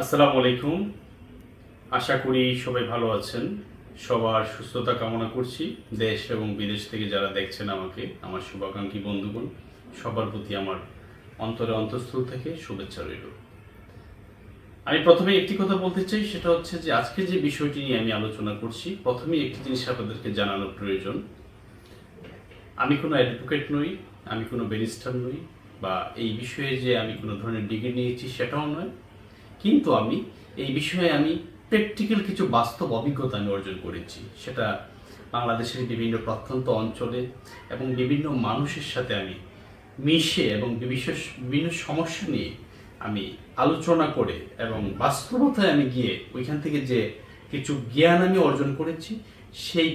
আসসালামু আলাইকুম। আশা করি সবাই ভালো আছেন। সবার সুস্থতা কামনা করছি। দেশ এবং বিদেশ থেকে যারা দেখছেন আমাকে, আমার শুভাকাঙ্ক্ষী বন্ধুগণ, সবার প্রতি আমার অন্তরে অন্তঃস্থল থেকে শুভেচ্ছা রইল। আমি প্রথমে একটি কথা বলতে চাই, সেটা হচ্ছে যে আজকে যে বিষয়টি নিয়ে আমি আলোচনা করছি, প্রথমেই একটি জিনিস আপনাদেরকে জানানোর প্রয়োজন। আমি কোনো অ্যাডভোকেট নই, আমি কোনো ব্যারিস্টার নই, বা এই বিষয়ে যে আমি কোনো ধরনের ডিগ্রি নিয়েছি সেটাও নয়। কিন্তু আমি এই বিষয়ে আমি প্র্যাকটিক্যাল কিছু বাস্তব অভিজ্ঞতা আমি অর্জন করেছি। সেটা বাংলাদেশের বিভিন্ন প্রত্যন্ত অঞ্চলে এবং বিভিন্ন মানুষের সাথে আমি মিশে এবং বিভিন্ন বিভিন্ন সমস্যা নিয়ে আমি আলোচনা করে এবং বাস্তবতায় আমি গিয়ে ওইখান থেকে যে কিছু জ্ঞান আমি অর্জন করেছি, সেই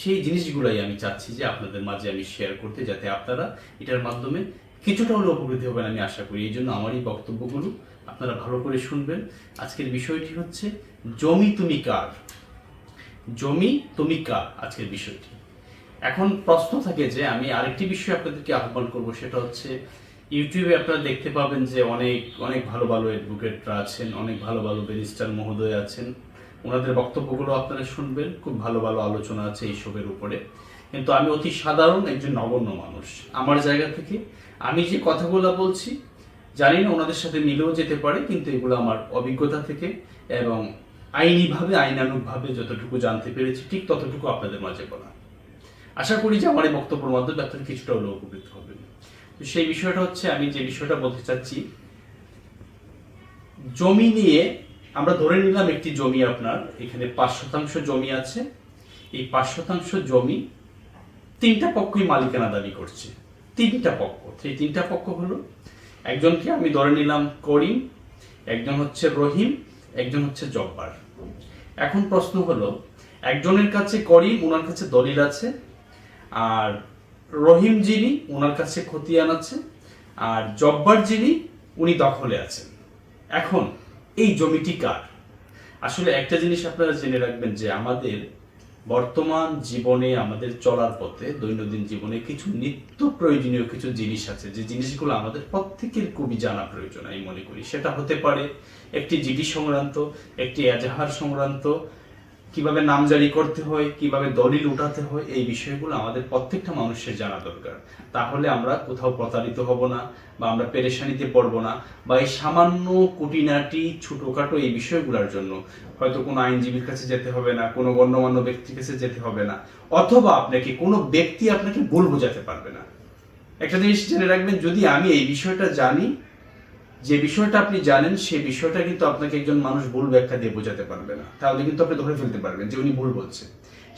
সেই জিনিসগুলোই আমি চাচ্ছি যে আপনাদের মাঝে আমি শেয়ার করতে যাতে আপনারা এটার মাধ্যমে কিছুটা হলেও উপকৃত হবেন আমি আশা করি। এই জন্য আমার এই বক্তব্যগুলো আপনারা ভালো করে শুনবেন। আজকের বিষয়টি হচ্ছে, জমি তুমি কার? জমি তুমি কার? আজকের বিষয়টি। এখন প্রশ্ন থাকে যে, আমি আরেকটি বিষয় আপনাদেরকে আহ্বান করব, সেটা হচ্ছে, ইউটিউবে আপনারা দেখতে পাবেন যে অনেক অনেক ভালো ভালো অ্যাডভোকেটরা আছেন, অনেক ভালো ভালো ব্যারিস্টার মহোদয় আছেন। ওনাদের বক্তব্যগুলো আপনারা শুনবেন, খুব ভালো ভালো আলোচনা আছে এইসবের উপরে। কিন্তু আমি অতি সাধারণ একজন নগণ্য মানুষ। আমার জায়গা থেকে আমি যে কথাগুলো বলছি জানি না ওনাদের সাথে মিলেও যেতে পারে, কিন্তু এগুলো আমার অভিজ্ঞতা থেকে এবং আইনিভাবে, আইনানুগভাবে যতটুকু জানতে পেরেছি, ঠিক ততটুকু আপনাদের মাঝে বলা। আশা করি যে আমার এই বক্তব্যের মাধ্যমে আপনারা কিছুটা হলেও উপকৃত হবেন। তো সেই বিষয়টা হচ্ছে, আমি যে বিষয়টা বলতে চাচ্ছি, জমি নিয়ে আমরা ধরে নিলাম একটি জমি আপনার, এখানে পাঁচ শতাংশ জমি আছে। এই পাঁচ শতাংশ জমি তিনটা পক্ষই মালিকানা দাবি করছে। তিনটা পক্ষ। সেই তিনটা পক্ষ হলো একজনকে আমি ধরে নিলাম করিম, একজন হচ্ছে রহিম, একজন হচ্ছে জব্বার। এখন প্রশ্ন হলো, একজনের কাছে করিম ওনার কাছে দলিল আছে, আর রহিম যিনি ওনার কাছে খতিয়ান আছে, আর জব্বার যিনি, উনি দখলে আছেন। এখন, এই জমিটি কার? আসলে একটা জিনিস আপনারা জেনে রাখবেন যে আমাদের বর্তমান জীবনে আমাদের চলার পথে, দৈনন্দিন জীবনে কিছু নিত্য প্রয়োজনীয় কিছু জিনিস আছে। যে জিনিসগুলো আমাদের প্রত্যেকের খুবই জানা প্রয়োজন, আমি মনে করি। সেটা হতে পারে একটি জিডি সংক্রান্ত, একটি এজাহার সংক্রান্ত কীভাবে নামজারি করতে হয়, কীভাবে দলিল উঠাতে হয়, এই বিষয়গুলো আমাদের প্রত্যেকটা মানুষের জানা দরকার। তাহলে আমরা কোথাও প্রতারিত হব না বা আমরা পেরেশানিতে পড়ব না বা এই সামান্য কুটিনাটি ছোটোখাটো এই বিষয়গুলোর জন্য হয়তো কোনো আইনজীবীর কাছে যেতে হবে না, কোনো গণ্যমান্য ব্যক্তির কাছে যেতে হবে না, অথবা আপনাকে কোনো ব্যক্তি আপনাকে ভুল বোঝাতে পারবে না। একটা জিনিস জেনে রাখবেন, যদি আমি এই বিষয়টা জানি যে বিষয়টা আপনি জানেন, সেই বিষয়টা কিন্তু আপনাকে একজন মানুষ ভুল ব্যাখ্যা দিয়ে বোঝাতে পারবে না। তাহলে কিন্তু আপনি ধরে ফেলতে পারবেন যে উনি ভুল বলছেন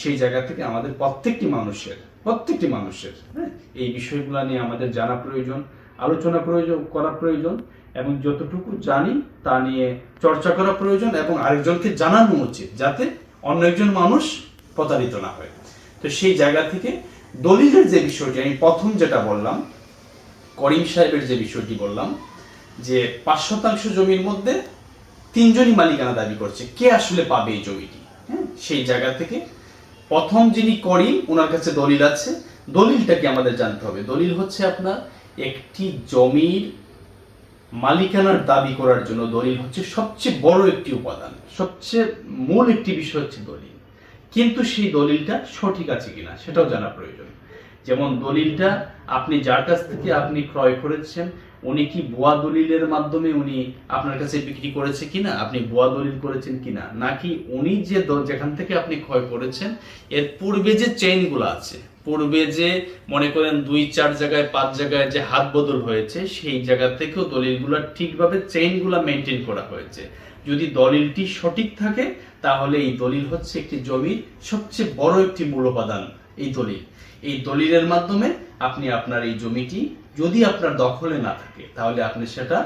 সেই জায়গা থেকে আমাদের প্রত্যেকটি মানুষের প্রত্যেকটি মানুষের হ্যাঁ এই বিষয়গুলো নিয়ে আমাদের জানা প্রয়োজন, আলোচনা প্রয়োজন, করা প্রয়োজন, এবং যতটুকু জানি তা নিয়ে চর্চা করা প্রয়োজন এবং আরেকজনকে জানানো উচিত যাতে অন্য একজন মানুষ প্রতারিত না হয়। তো সেই জায়গা থেকে দলিলের যে বিষয়টি, আমি প্রথম যেটা বললাম, করিম সাহেবের যে বিষয়টি বললাম যে পাঁচ শতাংশ জমির মধ্যে তিনজনই মালিকানা দাবি করছে। কে আসলে পাবে এই জমিটি? হ্যাঁ সেই জায়গা থেকে প্রথম যিনি করিম ওনার কাছে দলিল আছে। দলিলটা কি আমাদের জানতে হবে? দলিল হচ্ছে আপনার একটি জমির মালিকানার দাবি করার জন্য দলিল হচ্ছে সবচেয়ে বড় একটি উপাদান। সবচেয়ে মূল একটি বিষয় হচ্ছে দলিল। কিন্তু সেই দলিলটা সঠিক আছে কিনা সেটাও জানা প্রয়োজন। যেমন দলিলটা আপনি যার কাছ থেকে আপনি ক্রয় করেছেন উনি কি ভুয়া দলিলের মাধ্যমে উনি আপনার কাছে বিক্রি করেছে কিনা? আপনি ভুয়া দলিল করেছেন কিনা? নাকি উনি যে যেখান থেকে আপনি ক্ষয় করেছেন, এর পূর্বে যে চেইনগুলো আছে, পূর্বে যে মনে করেন দুই, চার জায়গায়, পাঁচ জায়গায় যে হাত বদল হয়েছে, সেই জায়গা থেকেও দলিলগুলো ঠিকভাবে চেইনগুলো মেনটেন করা হয়েছে। যদি দলিলটি সঠিক থাকে, তাহলে এই দলিল হচ্ছে একটি জমির সবচেয়ে বড় একটি মূল উপাদান এই দলিল। এই দলিলের মাধ্যমে আপনি আপনার এই জমিটি যদি আপনার দখলে না থাকে, তাহলে আপনি সেটা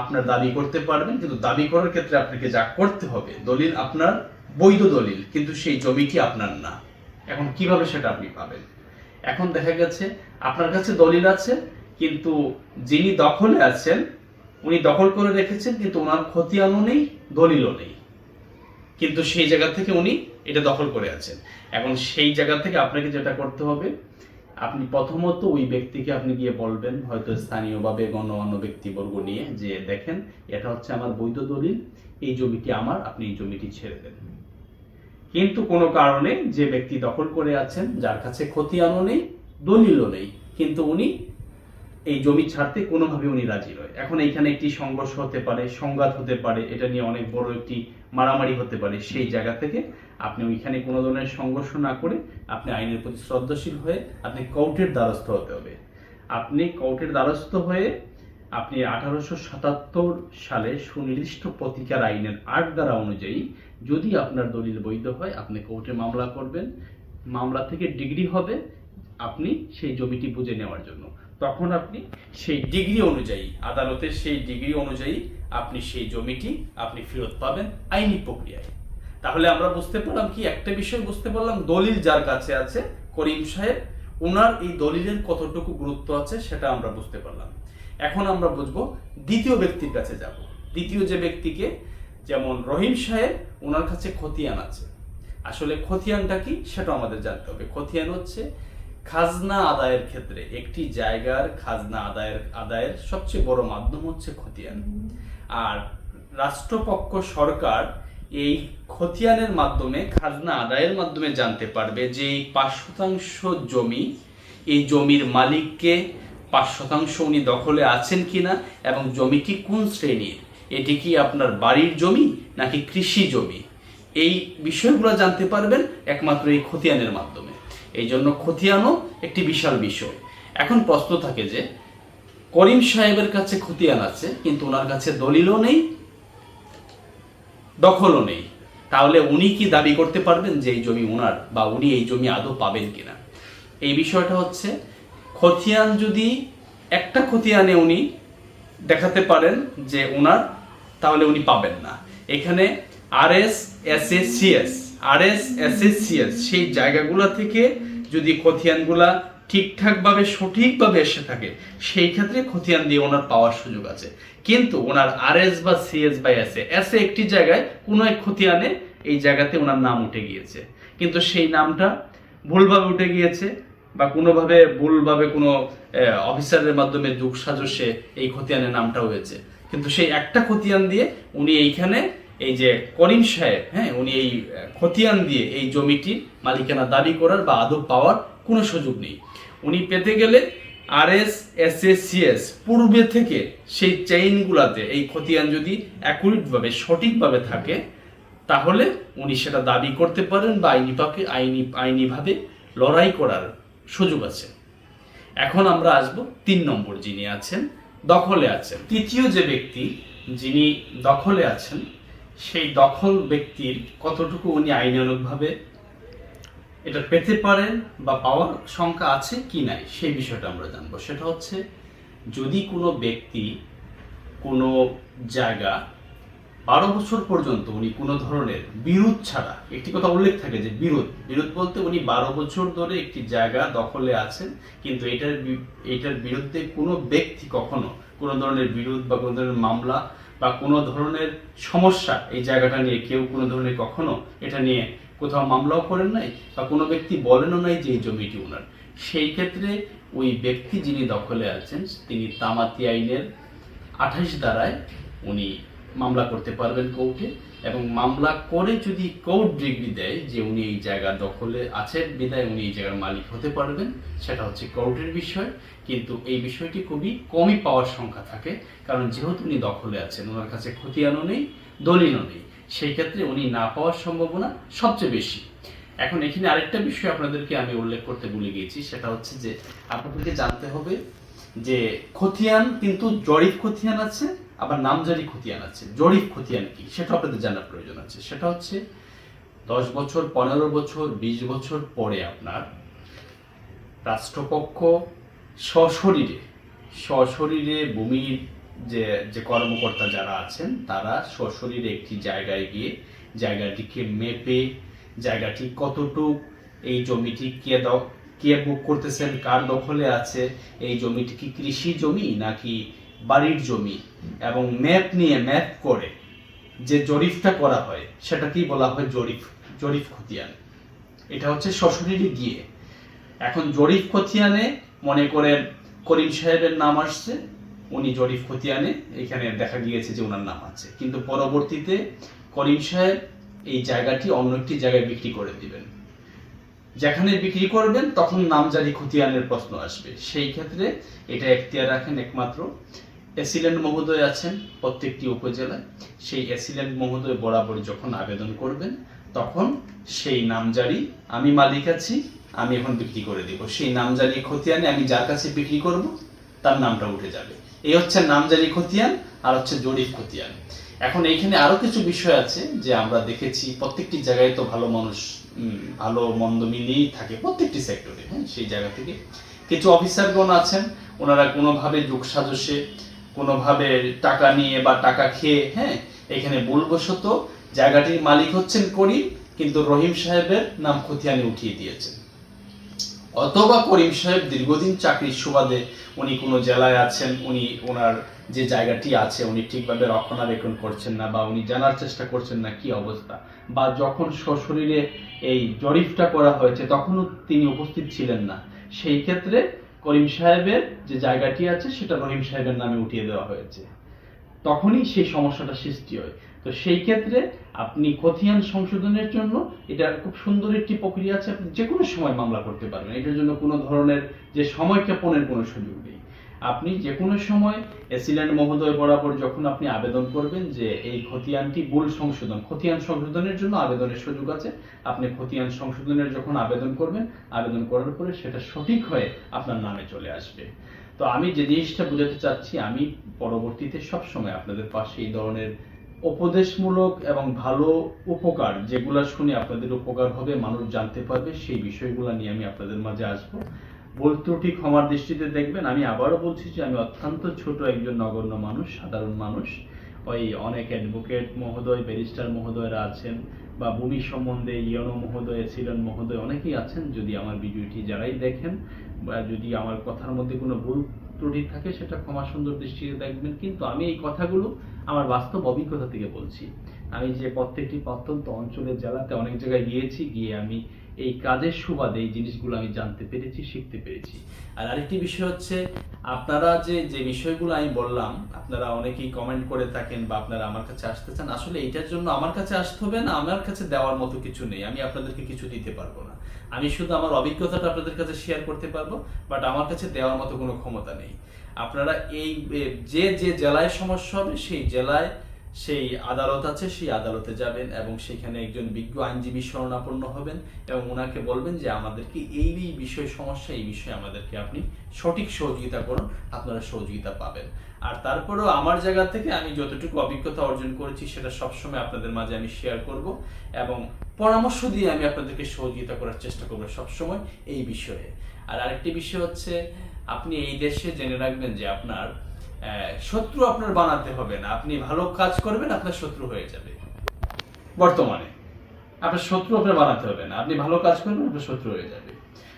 আপনার দাবি করতে পারবেন, কিন্তু দাবি করার ক্ষেত্রে আপনাকে যা করতে হবে, দলিল আপনার বৈধ দলিল, কিন্তু সেই জমিটি আপনার না। এখন কীভাবে সেটা আপনি পাবেন? এখন দেখা গেছে, আপনার কাছে দলিল আছে, কিন্তু যিনি দখলে আছেন, উনি দখল করে রেখেছেন, কিন্তু ওনার খতিয়ানও নেই, দলিলও নেই। কিন্তু সেই জায়গা থেকে উনি এটা দখল করে আছেন। এখন সেই জায়গা থেকে আপনাকে যেটা করতে হবে আপনি প্রথমত ওই ব্যক্তিকে আপনি গিয়ে বলবেন, হয়তো স্থানীয়ভাবে গণ্যমান্য ব্যক্তিবর্গ নিয়ে, যে দেখেন, এটা হচ্ছে আমার বৈধ দলিল, এই জমিটি আমার, আপনি এই জমিটি ছেড়ে দেন। কিন্তু কোনো কারণে যে ব্যক্তি দখল করে আছেন, যার কাছে খতিয়ানও নেই, দলিলও নেই, কিন্তু উনি এই জমি ছাড়তে কোনোভাবে উনি রাজি নয়। এখন এইখানে একটি সংঘর্ষ হতে পারে, সংঘাত হতে পারে, এটা নিয়ে অনেক বড় একটি মারামারি হতে পারে, সেই জায়গা থেকে আপনি ওইখানে কোনো ধরনের সংঘর্ষ না করে আপনি আইনের প্রতি শ্রদ্ধাশীল হয়ে আপনি কোর্টের দ্বারস্থ হতে হবে। আপনি কোর্টের দ্বারস্থ হয়ে আপনি আঠারোশো সাতাত্তর সালে সুনির্দিষ্ট প্রতিকার আইনের আট দ্বারা অনুযায়ী যদি আপনার দলিল বৈধ হয়, আপনি কোর্টে মামলা করবেন। মামলা থেকে ডিগ্রি হবে আপনি সেই জমিটি বুঝে নেওয়ার জন্য। তখন আপনি সেই ডিগ্রি অনুযায়ী, আদালতের সেই ডিগ্রি অনুযায়ী আপনি সেই জমিটি আপনি ফেরত পাবেন আইনি প্রক্রিয়ায়। তাহলে আমরা বুঝতে পারলাম কি, একটা বিষয় বুঝতে পারলাম, দলিল যার কাছে আছে, করিম সাহেব ওনার এই দলিলের কতটুকু গুরুত্ব আছে সেটা আমরা বুঝতে পারলাম। এখন আমরা বুঝব দ্বিতীয় ব্যক্তির কাছে যাব। দ্বিতীয় যে ব্যক্তিকে, যেমন রহিম সাহেব ওনার কাছে খতিয়ান আছে। আসলে খতিয়ানটা কি সেটা আমাদের জানতে হবে। খতিয়ান হচ্ছে খাজনা আদায়ের ক্ষেত্রে একটি জায়গার খাজনা আদায়ের আদায়ের সবচেয়ে বড় মাধ্যম হচ্ছে খতিয়ান। আর রাষ্ট্রপক্ষ সরকার এই খতিয়ানের মাধ্যমে, খাজনা আদায়ের মাধ্যমে জানতে পারবে যে এই পাঁচ শতাংশ জমি, এই জমির মালিককে পাঁচ শতাংশ উনি দখলে আছেন কিনা এবং জমিটি কোন শ্রেণির? এটি কি আপনার বাড়ির জমি নাকি কৃষি জমি? এই বিষয়গুলো জানতে পারবেন একমাত্র এই খতিয়ানের মাধ্যমে। এই জন্য খতিয়ানও একটি বিশাল বিষয়। এখন প্রশ্ন থাকে যে, করিম সাহেবের কাছে খতিয়ান আছে, কিন্তু ওনার কাছে দলিলও নেই, দখলও নেই। তাহলে উনি কি দাবি করতে পারবেন যে এই জমি ওনার বা উনি এই জমি আদৌ পাবেন কিনা? এই বিষয়টা হচ্ছে খতিয়ান যদি একটা খতিয়ানে উনি দেখাতে পারেন যে ওনার তাহলে উনি পাবেন না। এখানে R S S S C S, R S S S C S, সেই জায়গাগুলো থেকে যদি খতিয়ানগুলা ঠিকঠাকভাবে, সঠিকভাবে এসে থাকে, সেই ক্ষেত্রে খতিয়ান দিয়ে ওনার পাওয়ার সুযোগ আছে। কিন্তু ওনার আর এস বা সি এস বা এস এস এ একটি জায়গায় কোনো এক খতিয়ানে এই জায়গাতে ওনার নাম উঠে গিয়েছে। কিন্তু সেই নামটা ভুলভাবে উঠে গিয়েছে বা কোনোভাবে ভুলভাবে কোনো অফিসারের মাধ্যমে যুগ সাজসে এই খতিয়ানের নামটা হয়েছে। কিন্তু সেই একটা খতিয়ান দিয়ে উনি এইখানে এই যে করিম সাহেব হ্যাঁ উনি এই খতিয়ান দিয়ে এই জমিটির মালিকানা দাবি করার বা আদব পাওয়ার কোনো সুযোগ নেই। উনি পেতে গেলে আর এস এস এস পূর্বে থেকে সেই চেইনগুলাতে এই খতিয়ান যদি অ্যাকুরেটভাবে সঠিকভাবে থাকে, তাহলে উনি সেটা দাবি করতে পারেন বা আইনি পাকে, আইনি, আইনিভাবে লড়াই করার সুযোগ আছে। এখন আমরা আসব তিন নম্বর যিনি আছেন, দখলে আছেন। তৃতীয় যে ব্যক্তি, যিনি দখলে আছেন সেই দখল ব্যক্তির কতটুকু উনি আইনানুগভাবে এটা পেতে পারেন বা পাওয়ার সংখ্যা আছে কি নাই, সেই বিষয়টা আমরা জানব। সেটা হচ্ছে, যদি কোনো ব্যক্তি কোনো জায়গা বারো বছর পর্যন্ত উনি কোনো ধরনের বিরোধ ছাড়া, একটি কথা উল্লেখ থাকে যে বিরোধ বিরোধ বলতে উনি বারো বছর ধরে একটি জায়গা দখলে আছেন, কিন্তু এটার এটার বিরুদ্ধে কোনো ব্যক্তি কখনো কোনো ধরনের বিরোধ বা কোনো ধরনের মামলা বা কোনো ধরনের সমস্যা এই জায়গাটা নিয়ে, কেউ কোনো ধরনের কখনো এটা নিয়ে কোথাও মামলাও করেন নাই বা কোনো ব্যক্তি বলেনও নাই যে এই জমিটি ওনার। সেই ক্ষেত্রে ওই ব্যক্তি যিনি দখলে আছেন, তিনি তামাতি আইনের আঠাশ দ্বারায় উনি মামলা করতে পারবেন কোর্টে এবং মামলা করে যদি কোর্ট ডিগ্রি দেয় যে উনি এই জায়গা দখলে আছেন বিদায় উনি এই জায়গার মালিক হতে পারবেন, সেটা হচ্ছে কোর্টের বিষয়। কিন্তু এই বিষয়টি খুবই কমই পাওয়ার সংখ্যা থাকে, কারণ যেহেতু উনি দখলে আছেন, ওনার কাছে খতিয়ানও নেই, দলিলও নেই। সেই ক্ষেত্রে উনি না পাওয়ার সম্ভাবনা সবচেয়ে বেশি। এখন এখানে আরেকটা বিষয় আপনাদেরকে আমি উল্লেখ করতে ভুলে গিয়েছি, সেটা হচ্ছে যে আপনাদেরকে জানতে হবে যে খতিয়ান কিন্তু জরিপ খতিয়ান আছে আবার নামজারি খতিয়ান আছে, জরিপ খতিয়ান কি, সেটা আপনাদের জানার প্রয়োজন আছে। সেটা হচ্ছে, দশ বছর, পনেরো বছর, বিশ বছর পরে আপনার রাষ্ট্রপক্ষ সশরীরে সশরীরে ভূমির যে যে কর্মকর্তা যারা আছেন, তারা সশরীরে একটি জায়গায় গিয়ে জায়গাটিকে মেপে, জায়গাটি কতটুক, এই জমিটি কে কে বুক করতেছেন, কার দখলে আছে, এই জমিটি কি কৃষি জমি নাকি বাড়ির জমি এবং ম্যাপ নিয়ে ম্যাপ করে যে জরিফটা করা হয়, সেটাকেই বলা হয় জরিফ জরিফ খতিয়ান। এটা হচ্ছে সশরীরে গিয়ে। এখন জরিফ খতিয়ানে মনে করেন করিম সাহেবের নাম আসছে, উনি জরিফ খতিয়ানে, এখানে দেখা গিয়েছে যে ওনার নাম আছে। কিন্তু পরবর্তীতে করিম সাহেব এই জায়গাটি অন্য একটি জায়গায় বিক্রি করে দিবেন। যেখানে বিক্রি করবেন, তখন নামজারি খতিয়ানের প্রশ্ন আসবে। সেই ক্ষেত্রে এটা এখতিয়ার রাখেন একমাত্র এসিল্যান্ড মহোদয় আছেন প্রত্যেকটি উপজেলায়। সেই এসিল্যান্ড মহোদয় বরাবর যখন আবেদন করবেন, তখন সেই নামজারি আমি মালিক আছি, আমি এখন বিক্রি করে দিব। সেই নামজারি খতিয়ানে আমি যার কাছে বিক্রি করব, তার নামটা উঠে যাবে। এই হচ্ছে নামজারি খতিয়ান আর হচ্ছে জরিপ খতিয়ান। এখন এইখানে আরও কিছু বিষয় আছে যে আমরা দেখেছি, প্রত্যেকটি জায়গায় তো ভালো মানুষ ভালো, মন্দ মিলিয়েই থাকে প্রত্যেকটি সেক্টরে হ্যাঁ সেই জায়গা থেকে। কিছু অফিসারগণ আছেন, ওনারা কোনোভাবে যোগ সাজসে কোনোভাবে টাকা নিয়ে বা টাকা খেয়ে হ্যাঁ এখানে ভুলবশত জায়গাটির মালিক হচ্ছেন করিম, কিন্তু রহিম সাহেবের নাম খতিয়ানে উঠিয়ে দিয়েছেন। অথবা করিম সাহেব দীর্ঘদিন চাকরির সুবাদে উনি কোনো জেলায় আছেন, উনি ওনার যে জায়গাটি আছে, উনি ঠিকভাবে রক্ষণাবেক্ষণ করছেন না বা উনি জানার চেষ্টা করছেন না কি অবস্থা, বা যখন সশরীরে এই জরিফটা করা হয়েছে, তখনও তিনি উপস্থিত ছিলেন না। সেই ক্ষেত্রে করিম সাহেবের যে জায়গাটি আছে, সেটা রহিম সাহেবের নামে উঠিয়ে দেওয়া হয়েছে। তখনই সেই সমস্যাটা সৃষ্টি হয়। তো সেই ক্ষেত্রে আপনি কথিয়ান সংশোধনের জন্য এটা খুব সুন্দর একটি প্রক্রিয়া আছে, আপনি যে কোনো সময় মামলা করতে পারবেন। এটার জন্য কোনো ধরনের যে সময় ক্ষেপণের কোনো সুযোগ নেই। আপনি যে কোনো সময় এসিল্যান্ড মহোদয় বরাবর যখন আপনি আবেদন করবেন যে এই খতিয়ানটি ভুল সংশোধন, খতিয়ান সংশোধনের জন্য আবেদনের সুযোগ আছে, আপনি খতিয়ান সংশোধনের যখন আবেদন করবেন, আবেদন করার পরে সেটা সঠিক হয়ে আপনার নামে চলে আসবে। তো আমি যে জিনিসটা বোঝাতে চাচ্ছি, আমি পরবর্তীতে সব সময় আপনাদের পাশে এই ধরনের উপদেশমূলক এবং ভালো উপকার যেগুলো শুনে আপনাদের উপকার হবে, মানুষ জানতে পারবে, সেই বিষয়গুলো নিয়ে আমি আপনাদের মাঝে আসব। ভুল ত্রুটি ক্ষমার দৃষ্টিতে দেখবেন, আমি আবারও বলছি যে আমি অত্যন্ত ছোট একজন নগণ্য মানুষ, সাধারণ মানুষ। ওই অনেক অ্যাডভোকেট মহোদয় ব্যারিস্টার মহোদয়রা আছেন বা ভূমি সম্বন্ধে ইয়নো মহোদয় ছিলেন মহোদয় অনেকেই আছেন, যদি আমার ভিডিওটি যারাই দেখেন বা যদি আমার কথার মধ্যে কোনো ভুল ত্রুটি থাকে, সেটা ক্ষমা সুন্দর দৃষ্টিতে দেখবেন। কিন্তু আমি এই কথাগুলো আমার বাস্তব অভিজ্ঞতা থেকে বলছি। আমি যে প্রত্যেকটি প্রত্যন্ত অঞ্চলের জেলাতে অনেক জায়গায় গিয়েছি, গিয়ে আমি এই কাজের সুবাদে এই জিনিসগুলো আমি জানতে পেরেছি, শিখতে পেরেছি। আর আরেকটি বিষয় হচ্ছে, আপনারা যে যে বিষয়গুলো আমি বললাম, আপনারা অনেকেই কমেন্ট করে থাকেন বা আপনারা আমার কাছে আসতে চান, আসলে এটার জন্য আমার কাছে আসতে হবে না, আমার কাছে দেওয়ার মতো কিছু নেই। আমি আপনাদেরকে কিছু দিতে পারব না। আমি শুধু আমার অভিজ্ঞতাটা আপনাদের কাছে শেয়ার করতে পারব বাট আমার কাছে দেওয়ার মতো কোনো ক্ষমতা নেই। আপনারা এই যে যে জেলায় সমস্যা হবে, সেই জেলায় সেই আদালত আছে, সেই আদালতে যাবেন এবং সেখানে একজন বিজ্ঞ আইনজীবী শরণাপন্ন হবেন এবং ওনাকে বলবেন যে আমাদেরকে এই এই বিষয় সমস্যা, এই বিষয়ে আমাদেরকে আপনি সঠিক সহযোগিতা করুন, আপনারা সহযোগিতা পাবেন। আর তারপরেও আমার জায়গা থেকে আমি যতটুকু অভিজ্ঞতা অর্জন করেছি, সেটা সবসময় আপনাদের মাঝে আমি শেয়ার করব এবং পরামর্শ দিয়ে আমি আপনাদেরকে সহযোগিতা করার চেষ্টা করব সবসময় এই বিষয়ে। আর আরেকটি বিষয় হচ্ছে, আপনি এই দেশে জেনে রাখবেন যে আপনার শত্রু আপনার বানাতে হবে না। আপনি ভালো কাজ করবেন, আপনার শত্রু হয়ে যাবে। বর্তমানে আপনার শত্রু আপনার বানাতে হবে না। আপনি ভালো কাজ করবেন, আপনার শত্রু হয়ে যাবে।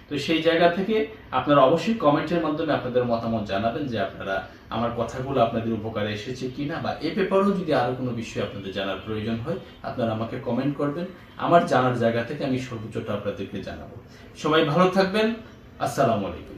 তো সেই জায়গা থেকে আপনারা অবশ্যই কমেন্টের মাধ্যমে আপনাদের মতামত জানাবেন যে আপনারা আমার কথাগুলো আপনাদের উপকারে এসেছে কিনা, বা এ পেপারেও যদি আরও কোনো বিষয় আপনাদের জানার প্রয়োজন হয়, আপনারা আমাকে কমেন্ট করবেন। আমার জানার জায়গা থেকে আমি সর্বোচ্চটা আপনাদেরকে জানাব। সবাই ভালো থাকবেন। আসসালামু আলাইকুম।